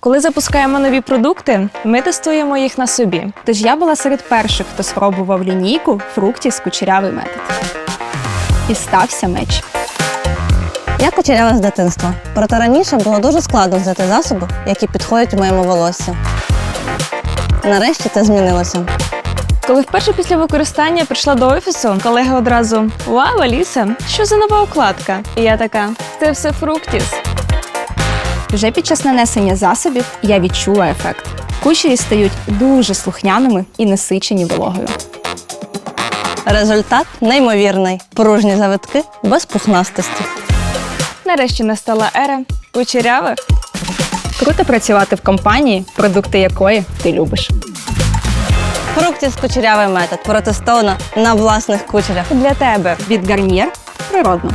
Коли запускаємо нові продукти, ми тестуємо їх на собі. Тож я була серед перших, хто спробував лінійку фруктів кучерявий метод. І стався меч. Я кучерява з дитинства. Проте раніше було дуже складно взяти засоби, які підходять моєму волосю. Нарешті це змінилося. Коли вперше після використання прийшла до офісу, колеги одразу Вау, Аліса, що за нова укладка? І я така, це все фруктіс. Вже під час нанесення засобів я відчула ефект. Кучері стають дуже слухняними і насичені вологою. Результат неймовірний. Пружні завитки без пухнастості. Нарешті настала ера кучерявих. Круто працювати в компанії, продукти якої ти любиш. Фруктів кучерявий метод протестовано на власних кучерях. Для тебе від гарнір природно.